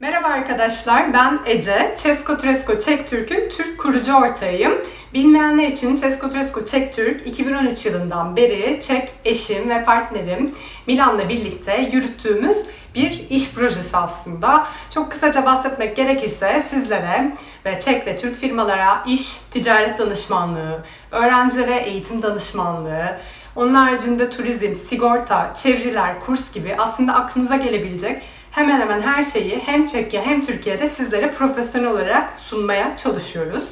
Merhaba arkadaşlar, ben Ece. Cesko Tresko Çek Türk'ün Türk kurucu ortağıyım. Bilmeyenler için Cesko Tresko Çek Türk 2013 yılından beri Çek eşim ve partnerim Milan'la birlikte yürüttüğümüz bir iş projesi aslında. Çok kısaca bahsetmek gerekirse sizlere ve Çek ve Türk firmalara iş, ticaret danışmanlığı, öğrencilere eğitim danışmanlığı, onun haricinde turizm, sigorta, çeviriler, kurs gibi aslında aklınıza gelebilecek hemen hemen her şeyi hem Çekya hem Türkiye'de sizlere profesyonel olarak sunmaya çalışıyoruz.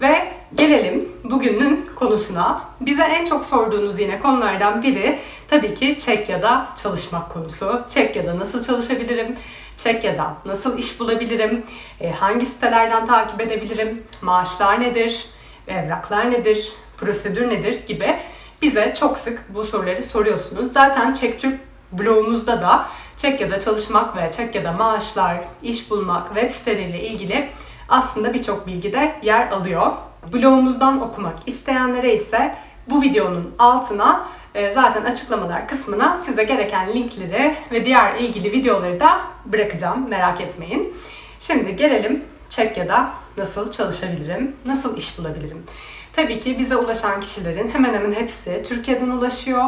Ve gelelim bugünün konusuna. Bize en çok sorduğunuz yine konulardan biri tabii ki Çekya'da çalışmak konusu. Çekya'da nasıl çalışabilirim? Çekya'da nasıl iş bulabilirim? E, hangi sitelerden takip edebilirim? Maaşlar nedir? Evraklar nedir? Prosedür nedir? gibi bize çok sık bu soruları soruyorsunuz. Zaten Çektürk blogumuzda da Çekya'da çalışmak ve Çekya'da maaşlar, iş bulmak, web siteleriyle ilgili aslında birçok bilgi de yer alıyor. Blogumuzdan okumak isteyenlere ise bu videonun altına e, zaten açıklamalar kısmına size gereken linkleri ve diğer ilgili videoları da bırakacağım. Merak etmeyin. Şimdi gelelim Çekya'da nasıl çalışabilirim, nasıl iş bulabilirim? Tabii ki bize ulaşan kişilerin hemen hemen hepsi Türkiye'den ulaşıyor.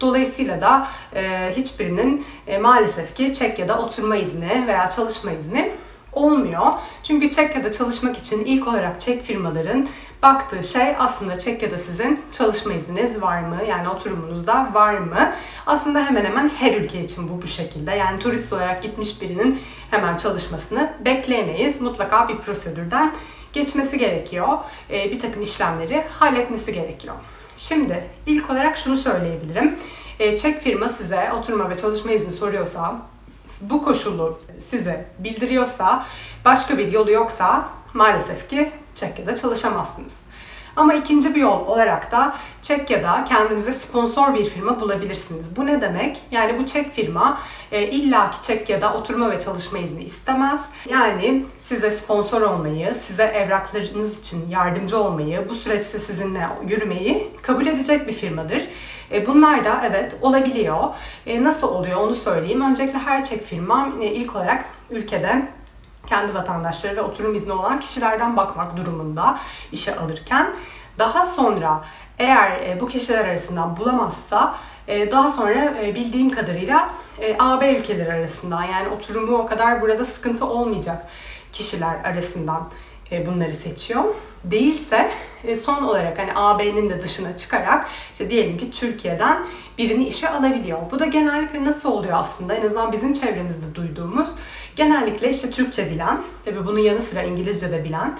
Dolayısıyla da e, hiçbirinin e, maalesef ki Çekya'da oturma izni veya çalışma izni olmuyor. Çünkü Çekya'da çalışmak için ilk olarak Çek firmaların baktığı şey aslında Çekya'da sizin çalışma izniniz var mı? Yani oturumunuzda var mı? Aslında hemen hemen her ülke için bu bu şekilde. Yani turist olarak gitmiş birinin hemen çalışmasını bekleyemeyiz. Mutlaka bir prosedürden geçmesi gerekiyor. Ee, bir takım işlemleri halletmesi gerekiyor. Şimdi ilk olarak şunu söyleyebilirim. Ee, Çek firma size oturma ve çalışma izni soruyorsa bu koşulu size bildiriyorsa, başka bir yolu yoksa maalesef ki Çekya'da çalışamazsınız. Ama ikinci bir yol olarak da Çekya'da kendinize sponsor bir firma bulabilirsiniz. Bu ne demek? Yani bu Çek firma e, illaki Çekya'da oturma ve çalışma izni istemez. Yani size sponsor olmayı, size evraklarınız için yardımcı olmayı, bu süreçte sizinle yürümeyi kabul edecek bir firmadır. E, bunlar da evet olabiliyor. E, nasıl oluyor onu söyleyeyim. Öncelikle her Çek firma e, ilk olarak ülkede kendi vatandaşları ve oturum izni olan kişilerden bakmak durumunda işe alırken. Daha sonra eğer e, bu kişiler arasından bulamazsa e, daha sonra e, bildiğim kadarıyla AB ülkeleri arasından yani oturumu o kadar burada sıkıntı olmayacak kişiler arasından bunları seçiyor. Değilse son olarak hani AB'nin de dışına çıkarak işte diyelim ki Türkiye'den birini işe alabiliyor. Bu da genellikle nasıl oluyor aslında? En azından bizim çevremizde duyduğumuz genellikle işte Türkçe bilen, tabii bunun yanı sıra İngilizce de bilen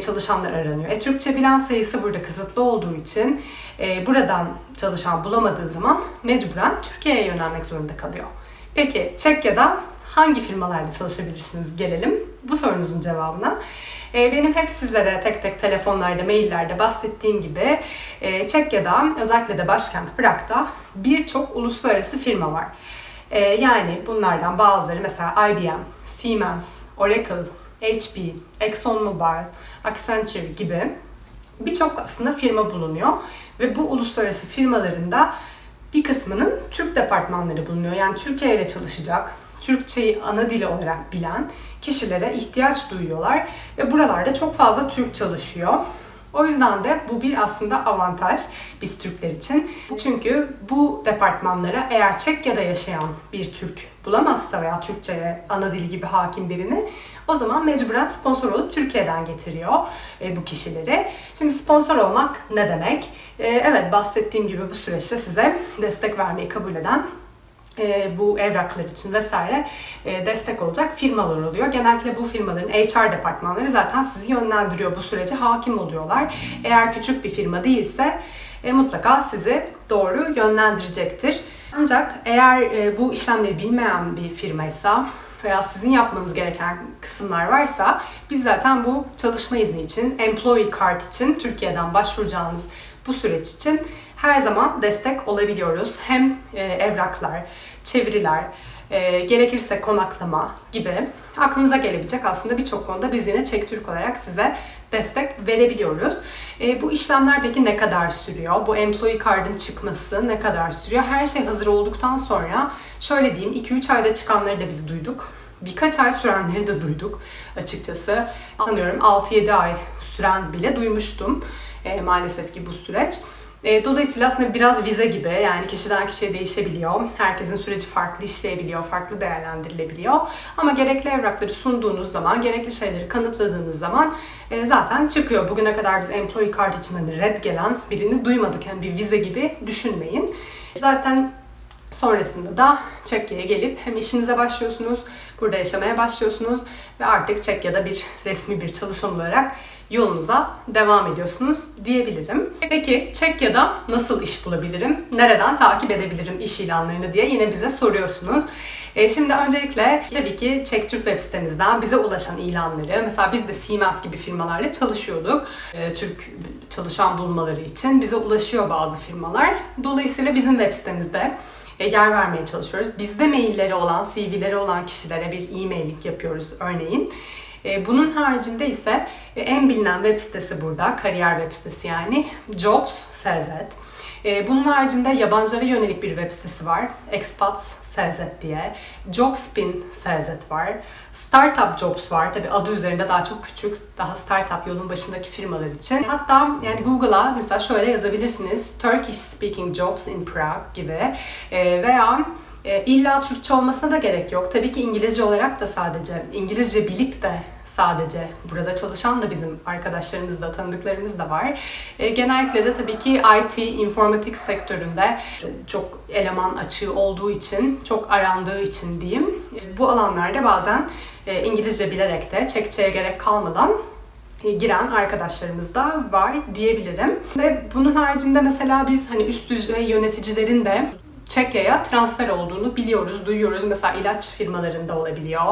çalışanlar aranıyor. E, Türkçe bilen sayısı burada kısıtlı olduğu için e, buradan çalışan bulamadığı zaman mecburen Türkiye'ye yönelmek zorunda kalıyor. Peki Çekya'da hangi firmalarda çalışabilirsiniz gelelim bu sorunuzun cevabına. E, benim hep sizlere tek tek telefonlarda, maillerde bahsettiğim gibi e, Çekya'da özellikle de başkent Prag'da birçok uluslararası firma var. E, yani bunlardan bazıları mesela IBM, Siemens, Oracle, HP, ExxonMobil, Accenture gibi birçok aslında firma bulunuyor ve bu uluslararası firmalarında bir kısmının Türk departmanları bulunuyor. Yani Türkiye ile çalışacak, Türkçeyi ana dili olarak bilen kişilere ihtiyaç duyuyorlar ve buralarda çok fazla Türk çalışıyor. O yüzden de bu bir aslında avantaj biz Türkler için. Çünkü bu departmanlara eğer Çekya'da yaşayan bir Türk bulamazsa veya Türkçe'ye ana dil gibi hakim birini o zaman mecburen sponsor olup Türkiye'den getiriyor e, bu kişileri. Şimdi sponsor olmak ne demek? E, evet bahsettiğim gibi bu süreçte size destek vermeyi kabul eden e, bu evraklar için vesaire e, destek olacak firmalar oluyor. Genellikle bu firmaların HR departmanları zaten sizi yönlendiriyor bu sürece hakim oluyorlar. Eğer küçük bir firma değilse e, mutlaka sizi doğru yönlendirecektir. Ancak eğer e, bu işlemleri bilmeyen bir firmaysa veya sizin yapmanız gereken kısımlar varsa biz zaten bu çalışma izni için, employee card için Türkiye'den başvuracağınız bu süreç için her zaman destek olabiliyoruz. Hem e, evraklar, çeviriler, e, gerekirse konaklama gibi aklınıza gelebilecek aslında birçok konuda biz yine Çek Türk olarak size destek verebiliyoruz. E, bu işlemler peki ne kadar sürüyor? Bu employee card'ın çıkması ne kadar sürüyor? Her şey hazır olduktan sonra şöyle diyeyim 2-3 ayda çıkanları da biz duyduk. birkaç ay sürenleri de duyduk açıkçası. Sanıyorum 6-7 ay süren bile duymuştum e, maalesef ki bu süreç. E, dolayısıyla aslında biraz vize gibi yani kişiden kişiye değişebiliyor. Herkesin süreci farklı işleyebiliyor, farklı değerlendirilebiliyor. Ama gerekli evrakları sunduğunuz zaman, gerekli şeyleri kanıtladığınız zaman e, zaten çıkıyor. Bugüne kadar biz employee card için hani red gelen birini duymadık. Yani bir vize gibi düşünmeyin. Zaten Sonrasında da Çekya'ya gelip hem işinize başlıyorsunuz, burada yaşamaya başlıyorsunuz ve artık Çekya'da bir resmi bir çalışan olarak yolunuza devam ediyorsunuz diyebilirim. Peki Çekya'da nasıl iş bulabilirim? Nereden takip edebilirim iş ilanlarını diye yine bize soruyorsunuz. E, şimdi öncelikle tabii ki Çek Türk web sitemizden bize ulaşan ilanları, mesela biz de Siemens gibi firmalarla çalışıyorduk. E, Türk çalışan bulmaları için bize ulaşıyor bazı firmalar. Dolayısıyla bizim web sitemizde e, yer vermeye çalışıyoruz. Bizde mailleri olan, CV'leri olan kişilere bir e-mailing yapıyoruz örneğin. E, bunun haricinde ise e, en bilinen web sitesi burada, kariyer web sitesi yani Jobs.cz. E, bunun haricinde yabancılara yönelik bir web sitesi var. Expats CZ diye. Jobspin CZ var. Startup Jobs var. Tabi adı üzerinde daha çok küçük, daha startup yolun başındaki firmalar için. Hatta yani Google'a mesela şöyle yazabilirsiniz. Turkish Speaking Jobs in Prague gibi. Veya e, illa Türkçe olmasına da gerek yok. Tabii ki İngilizce olarak da sadece, İngilizce bilip de sadece burada çalışan da bizim arkadaşlarımız da, tanıdıklarımız da var. E, genellikle de tabii ki IT, informatik sektöründe çok eleman açığı olduğu için, çok arandığı için diyeyim. E, bu alanlarda bazen e, İngilizce bilerek de Çekçe'ye gerek kalmadan e, giren arkadaşlarımız da var diyebilirim. Ve bunun haricinde mesela biz hani üst düzey yöneticilerin de Çekya'ya transfer olduğunu biliyoruz, duyuyoruz. Mesela ilaç firmalarında olabiliyor.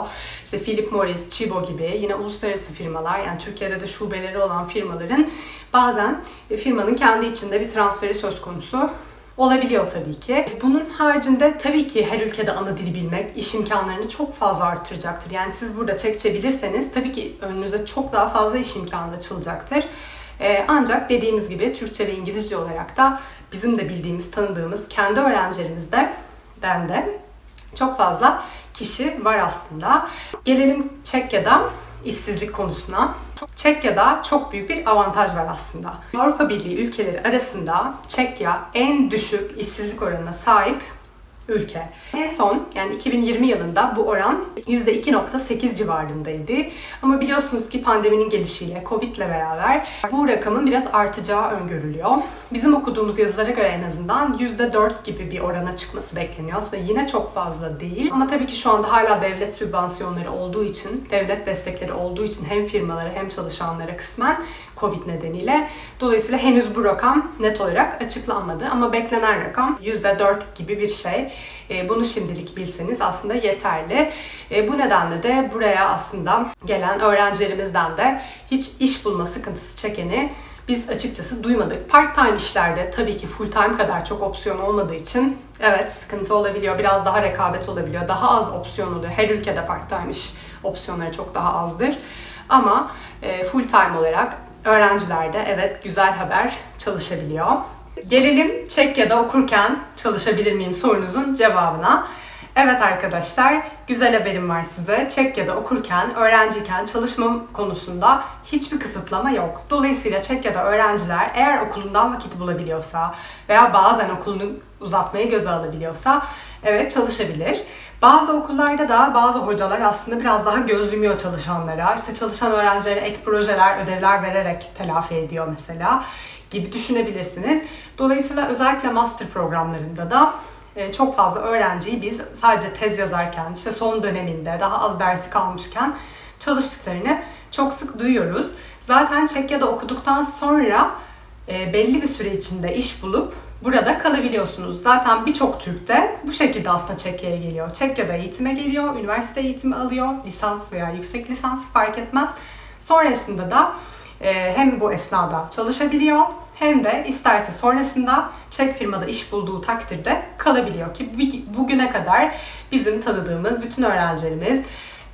İşte Philip Morris, Chibo gibi yine uluslararası firmalar yani Türkiye'de de şubeleri olan firmaların bazen firmanın kendi içinde bir transferi söz konusu olabiliyor tabii ki. Bunun haricinde tabii ki her ülkede ana dili bilmek iş imkanlarını çok fazla arttıracaktır. Yani siz burada Çekçe bilirseniz tabii ki önünüze çok daha fazla iş imkanı açılacaktır. Ee, ancak dediğimiz gibi Türkçe ve İngilizce olarak da bizim de bildiğimiz, tanıdığımız kendi öğrencilerimizden de çok fazla kişi var aslında. Gelelim Çekya'da işsizlik konusuna. Çekya'da çok büyük bir avantaj var aslında. Avrupa Birliği ülkeleri arasında Çekya en düşük işsizlik oranına sahip ülke. En son yani 2020 yılında bu oran %2.8 civarındaydı. Ama biliyorsunuz ki pandeminin gelişiyle, Covid ile beraber bu rakamın biraz artacağı öngörülüyor. Bizim okuduğumuz yazılara göre en azından %4 gibi bir orana çıkması bekleniyor. Aslında yine çok fazla değil. Ama tabii ki şu anda hala devlet sübvansiyonları olduğu için, devlet destekleri olduğu için hem firmalara hem çalışanlara kısmen Covid nedeniyle. Dolayısıyla henüz bu rakam net olarak açıklanmadı. Ama beklenen rakam %4 gibi bir şey. E, bunu şimdilik bilseniz aslında yeterli. E, bu nedenle de buraya aslında gelen öğrencilerimizden de hiç iş bulma sıkıntısı çekeni biz açıkçası duymadık. Part-time işlerde tabii ki full-time kadar çok opsiyon olmadığı için evet sıkıntı olabiliyor. Biraz daha rekabet olabiliyor. Daha az opsiyon oluyor. Her ülkede part-time iş opsiyonları çok daha azdır. Ama e, full-time olarak öğrencilerde evet güzel haber çalışabiliyor. Gelelim Çekya'da okurken çalışabilir miyim sorunuzun cevabına. Evet arkadaşlar, güzel haberim var size. Çekya'da okurken, öğrenciyken çalışma konusunda hiçbir kısıtlama yok. Dolayısıyla Çekya'da öğrenciler eğer okulundan vakit bulabiliyorsa veya bazen okulunu uzatmayı göze alabiliyorsa evet çalışabilir. Bazı okullarda da bazı hocalar aslında biraz daha gözlümüyor çalışanlara. İşte çalışan öğrencilere ek projeler, ödevler vererek telafi ediyor mesela gibi düşünebilirsiniz. Dolayısıyla özellikle master programlarında da e, çok fazla öğrenciyi biz sadece tez yazarken, işte son döneminde daha az dersi kalmışken çalıştıklarını çok sık duyuyoruz. Zaten Çekya'da okuduktan sonra e, belli bir süre içinde iş bulup burada kalabiliyorsunuz. Zaten birçok Türk de bu şekilde aslında Çekya'ya geliyor. Çekya'da eğitime geliyor, üniversite eğitimi alıyor, lisans veya yüksek lisans fark etmez. Sonrasında da e, hem bu esnada çalışabiliyor hem de isterse sonrasında Çek firmada iş bulduğu takdirde kalabiliyor ki bugüne kadar bizim tanıdığımız bütün öğrencilerimiz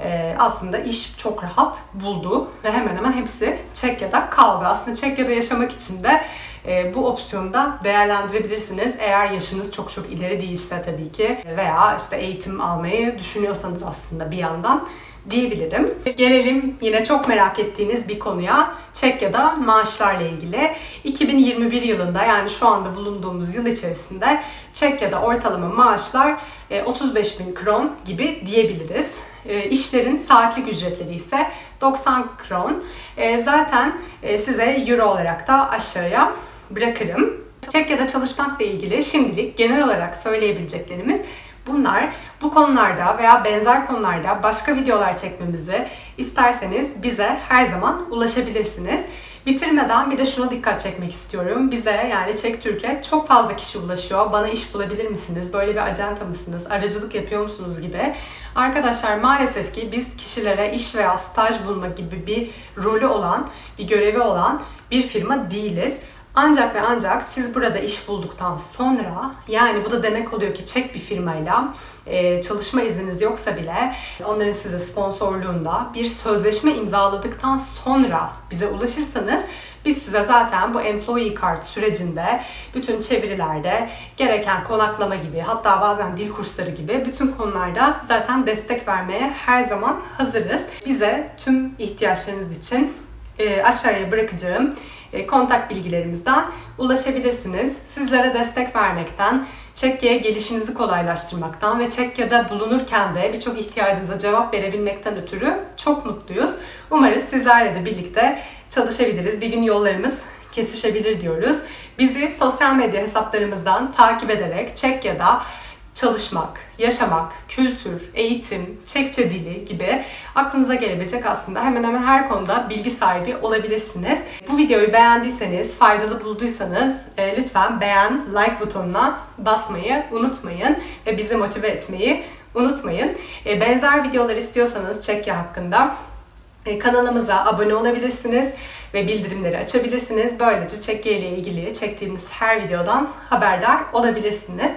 e, aslında iş çok rahat buldu ve hemen hemen hepsi Çekya'da kaldı. Aslında Çekya'da yaşamak için de e, bu opsiyonu da değerlendirebilirsiniz. Eğer yaşınız çok çok ileri değilse tabii ki veya işte eğitim almayı düşünüyorsanız aslında bir yandan diyebilirim. Gelelim yine çok merak ettiğiniz bir konuya. Çekya'da maaşlarla ilgili. 2021 yılında yani şu anda bulunduğumuz yıl içerisinde Çekya'da ortalama maaşlar e, 35 bin kron gibi diyebiliriz. E, işlerin saatlik ücretleri ise 90 kron. E, zaten e, size euro olarak da aşağıya bırakırım. Çekya'da çalışmakla ilgili şimdilik genel olarak söyleyebileceklerimiz bunlar. Bu konularda veya benzer konularda başka videolar çekmemizi isterseniz bize her zaman ulaşabilirsiniz. Bitirmeden bir de şuna dikkat çekmek istiyorum. Bize yani Çek Türkiye çok fazla kişi ulaşıyor. Bana iş bulabilir misiniz? Böyle bir acenta mısınız? Aracılık yapıyor musunuz gibi. Arkadaşlar maalesef ki biz kişilere iş veya staj bulma gibi bir rolü olan, bir görevi olan bir firma değiliz. Ancak ve ancak siz burada iş bulduktan sonra yani bu da demek oluyor ki çek bir firmayla e, çalışma izniniz yoksa bile onların size sponsorluğunda bir sözleşme imzaladıktan sonra bize ulaşırsanız biz size zaten bu employee card sürecinde bütün çevirilerde gereken konaklama gibi hatta bazen dil kursları gibi bütün konularda zaten destek vermeye her zaman hazırız. Bize tüm ihtiyaçlarınız için e, aşağıya bırakacağım kontak bilgilerimizden ulaşabilirsiniz. Sizlere destek vermekten, Çekya'ya gelişinizi kolaylaştırmaktan ve Çekya'da bulunurken de birçok ihtiyacınıza cevap verebilmekten ötürü çok mutluyuz. Umarız sizlerle de birlikte çalışabiliriz. Bir gün yollarımız kesişebilir diyoruz. Bizi sosyal medya hesaplarımızdan takip ederek Çekya'da çalışmak, yaşamak, kültür, eğitim, Çekçe dili gibi aklınıza gelebilecek aslında hemen hemen her konuda bilgi sahibi olabilirsiniz. Bu videoyu beğendiyseniz, faydalı bulduysanız e, lütfen beğen, like butonuna basmayı unutmayın ve bizi motive etmeyi unutmayın. E, benzer videolar istiyorsanız Çekya hakkında e, kanalımıza abone olabilirsiniz ve bildirimleri açabilirsiniz. Böylece Çekya ile ilgili çektiğimiz her videodan haberdar olabilirsiniz.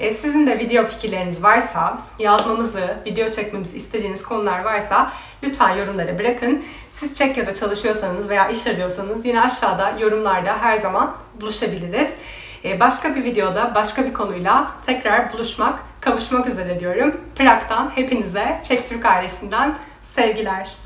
E, sizin de video fikirleriniz varsa, yazmamızı, video çekmemizi istediğiniz konular varsa lütfen yorumlara bırakın. Siz Çekya'da çalışıyorsanız veya iş arıyorsanız yine aşağıda yorumlarda her zaman buluşabiliriz. E, başka bir videoda, başka bir konuyla tekrar buluşmak, kavuşmak üzere diyorum. Prag'dan hepinize Çek Türk ailesinden sevgiler.